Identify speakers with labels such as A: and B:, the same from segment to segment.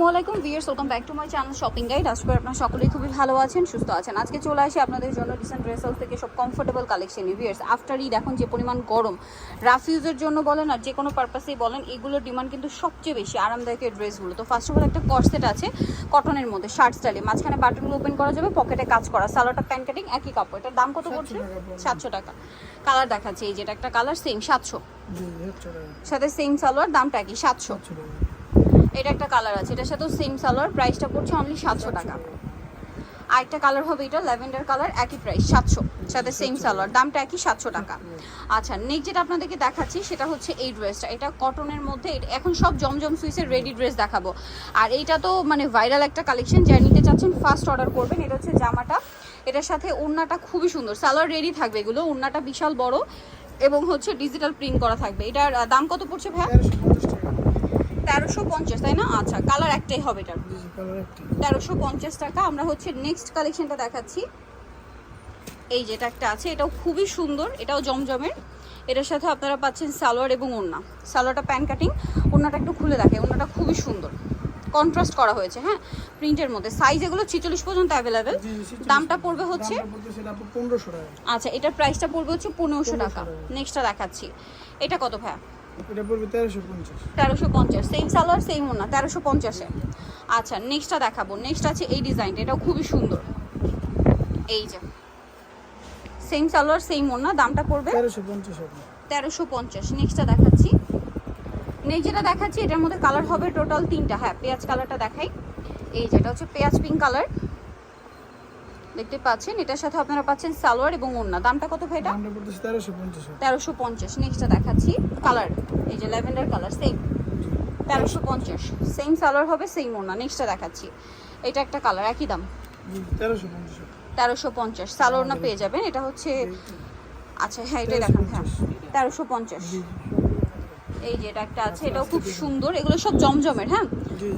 A: আসসালামাইকুম viewers welcome back to my channel shopping guide করি আপনারা সকলেই খুবই ভালো আছেন সুস্থ আছেন। আজকে চলে আসি আপনাদের জন্য রিসেন্ট ড্রেস হাউস থেকে সব comfortable collection viewers after Eid এখন যে পরিমাণ গরম রাফ ইউজের জন্য বলেন আর যে কোনো পারপাসেই বলেন এগুলোর ডিমান্ড কিন্তু সবচেয়ে বেশি আরামদায়ক ড্রেসগুলো তো ফার্স্ট অফ অল একটা কর্সেট আছে কটনের মধ্যে শার্ট স্টাইলে মাঝখানে বাটনগুলো ওপেন করা যাবে পকেটে কাজ করা। সালোয়ারটা প্যান্ট কাটিং একই কাপড়। এটার দাম কত পড়ছে? সাতশো টাকা কালার দেখাচ্ছে এই যেটা একটা কালার সেম সাতশো। সাথে সেম সালোয়ার দামটা একই সাতশো। এটা একটা কালার আছে, এটার সাথেও সেম সালোয়ার প্রাইসটা পড়ছে অনলি সাতশো টাকা। আরেকটা কালার হবে এটা ল্যাভেন্ডার কালার একই প্রাইস সাতশো, সাথে সেম সালোয়ার দামটা একই সাতশো টাকা। আচ্ছা নেক্সট যেটা আপনাদেরকে দেখাচ্ছি, সেটা হচ্ছে এই ড্রেসটা এটা কটনের মধ্যে এখন সব জমজম সুইসের রেডি ড্রেস দেখাবো। আর এইটা তো মানে ভাইরাল একটা কালেকশন যা নিতে চাচ্ছেন ফার্স্ট অর্ডার করবেন, এটা হচ্ছে জামাটা। এটার সাথে ওড়নাটা খুবই সুন্দর, সালোয়ার রেডি থাকবে এগুলো, ওড়নাটা বিশাল বড়, এবং হচ্ছে ডিজিটাল প্রিন্ট করা থাকবে। এটার দাম কত পড়ছে ভাই
B: তেরোশো পঞ্চাশ
A: তাই না? আচ্ছা কালার একটাই হবে এটার।
B: একটি
A: তেরোশো পঞ্চাশ টাকা আমরা হচ্ছে নেক্সট কালেকশনটা দেখাচ্ছি। এই যেটা একটা আছে এটাও খুবই সুন্দর এটাও জমজমের। এটার সাথে আপনারা পাচ্ছেন সালোয়ার এবং ওড়না। সালোয়ারটা প্যান কাটিং ওড়নাটা একটু খুলে দেখে ওড়নাটা খুবই সুন্দর। কন্ট্রাস্ট করা হয়েছে হ্যাঁ? প্রিন্টের মধ্যে। সাইজ এগুলো ছিচল্লিশ পর্যন্ত অ্যাভেলেবেল দামটা পড়বে হচ্ছে
B: এটা
A: আচ্ছা এটার প্রাইসটা পড়বে হচ্ছে পনেরোশো টাকা।
B: 1500 টাকা।
A: নেক্সটটা দেখাচ্ছি। এটা কত ভাইয়া?
B: এটা পড়বে তেরোশো পঞ্চাশ।
A: তেরোশো পঞ্চাশ সেম সালোয়ার সেম ওনা তেরোশো পঞ্চাশে। আচ্ছা নেক্সটটা দেখাবো। নেক্সট আছে এই ডিজাইনটা এটাও খুবই সুন্দর। এই যে। সেম সালোয়ার সেম ওনা দামটা পড়বে?
B: তেরোশো পঞ্চাশ আপনার
A: তেরোশো পঞ্চাশ নেক্সটটা দেখাচ্ছি। নেক্সট যেটা দেখাচ্ছি এটার মধ্যে কালার হবে টোটাল তিনটা। হ্যাঁ পেঁয়াজ কালারটা দেখাই। এই যেটা হচ্ছে পেঁয়াজ পিঙ্ক কালার দেখতে পাচ্ছেন এটার সাথে আপনারা পাচ্ছেন সালোয়ার এবং ওড়না। দামটা কত ভাই এটা?
B: তেরোশো পঞ্চাশ
A: নেক্সটটা দেখাচ্ছি। কালার এই যে ল্যাভেন্ডার কালার সেম তেরোশো পঞ্চাশ। সেম সালোয়ার হবে সেম ওনা নেক্সটটা দেখাচ্ছি। এটা একটা কালার একই দাম?
B: তেরোশো পঞ্চাশ
A: সালোয়ার না পেয়ে যাবেন এটা হচ্ছে আচ্ছা হ্যাঁ এটাই দেখান হ্যাঁ। তেরোশো পঞ্চাশ। এই যে এটা একটা আছে এটাও খুব সুন্দর। এগুলো সব জমজমের হ্যাঁ?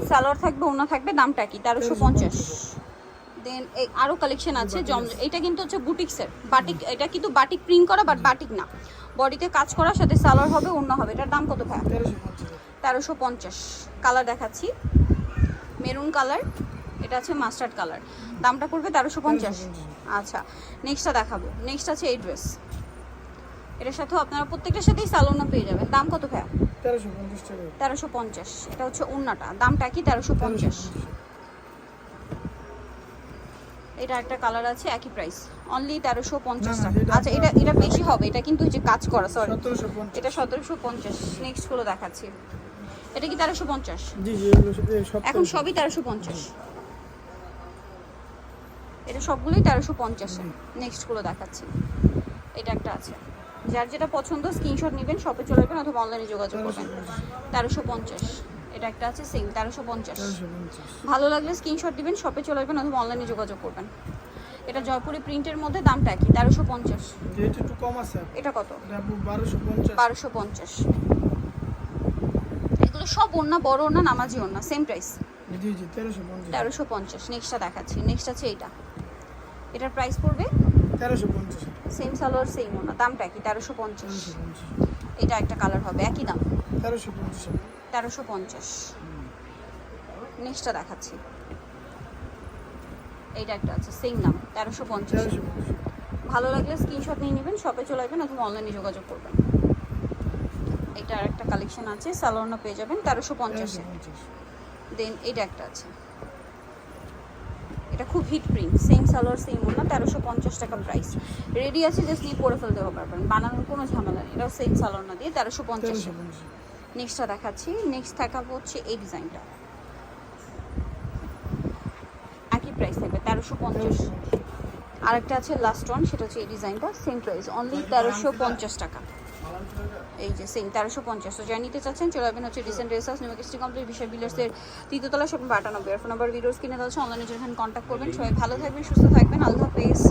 A: সালোয়ার থাকবে ওনা থাকবে দামটা কি? তেরোশো পঞ্চাশ। দেন এই আরও কালেকশন আছে জম এটা কিন্তু হচ্ছে বুটিক্সের বাটিক এটা কিন্তু বাটিক প্রিন্ট করা বাট বাটিক না। বডিতে কাজ করার সাথে সালোয়ার হবে অন্য হবে। এটার দাম কত ভাই
B: তেরোশো পঞ্চাশ।
A: কালার দেখাচ্ছি। মেরুন কালার এটা আছে মাস্টার্ড কালার দামটা পড়বে তেরোশো পঞ্চাশ। আচ্ছা নেক্সটটা দেখাবো। নেক্সট আছে এই ড্রেস এটার সাথেও আপনারা প্রত্যেকটার সাথেই সালোনা পেয়ে যাবেন। দাম কত ভাইয়া?
B: তেরোশো পঞ্চাশ
A: এটা হচ্ছে ওন্নাটা। দামটা কি? তেরোশো পঞ্চাশ। এটা একটা কালার আছে একই প্রাইস অনলি তেরোশো পঞ্চাশ আচ্ছা এটা এটা বেশি হবে এটা কিন্তু যে কাজ করা সরি এটা সতেরোশো পঞ্চাশ। নেক্সটগুলো দেখাচ্ছি। এটা কি তেরোশো পঞ্চাশ? এখন সবই তেরোশো পঞ্চাশ। এটা সবগুলোই তেরোশো পঞ্চাশে। নেক্সটগুলো দেখাচ্ছি। এটা একটা আছে। যার যেটা পছন্দ স্ক্রিনশট নেবেন শপে চলে যাবেন অথবা অনলাইনে যোগাযোগ করবেন। তেরোশো পঞ্চাশ। এটা একটা আছে সেম তেরোশো পঞ্চাশ। ভালো লাগলে স্ক্রিনশট দিবেন শপে চলে আসবেন অথবা অনলাইনে যোগাযোগ করবেন। এটা জয়পুরি প্রিন্টের মধ্যে দামটা কি তেরোশো পঞ্চাশ।
B: এটা একটু কম আছে
A: এটা কত?
B: বারোশো পঞ্চাশ।
A: এগুলো সব ওড়না বড় ওড়না নামাজি ওড়না সেম প্রাইস
B: তেরোশো পঞ্চাশ।
A: নেক্সটটা দেখাচ্ছি। নেক্সট আছে এইটা এটার প্রাইস পড়বে?
B: তেরোশো পঞ্চাশ।
A: সেম সালোয়ার সেম ওনা দামটা কি তেরোশো পঞ্চাশ। এটা একটা কালার হবে একই দাম।
B: তেরোশো পঞ্চাশ।
A: তেরোশো পঞ্চাশ। নেক্সটটা দেখাচ্ছি। এইটা একটা আছে সেম দাম তেরোশো পঞ্চাশ। ভালো লাগলে স্ক্রিনশট নিয়ে নেবেন শপে চলে আসবেন অথবা অনলাইনে যোগাযোগ করবেন। এটা আর একটা কালেকশন আছে সালোয়ারনা পেয়ে যাবেন তেরোশো পঞ্চাশে। দেন এটা একটা আছে। এটা খুব hit print same salwar same ওনা তেরোশো পঞ্চাশ টাকা প্রাইস রেডি আছে জাস্ট নিয়ে পরে ফেলতে পারবেন বানানোর কোনো ঝামেলা নেই। এটাও সেম সালোয়ার না দিয়ে তেরোশো পঞ্চাশ। নেক্সটটা দেখাচ্ছি। নেক্সট দেখাবো হচ্ছে এই ডিজাইনটা একই প্রাইস থাকবে, তেরোশো পঞ্চাশ। আরেকটা আছে লাস্ট ওয়ান সেটা হচ্ছে এই ডিজাইনটা সেম প্রাইস অনলি তেরোশো পঞ্চাশ টাকা। এই যে সেম তেরোশো পঞ্চাশ। তো যা চাচ্ছেন, চলে যাবেন হচ্ছে রিসেন্ট রেসার্স নিউ কিস্টি কমপ্লিট বিশাল বিলার্সের তৃতীয়তলা শপিং বাটানব্বই আর ফোন নাম্বার ভিডিওস কিনে দেওয়া অনলাইনে যেখানে কন্ট্যাক্ট করবেন। সবাই ভালো থাকবেন, সুস্থ থাকবেন। আল্লাহ হাফেজ।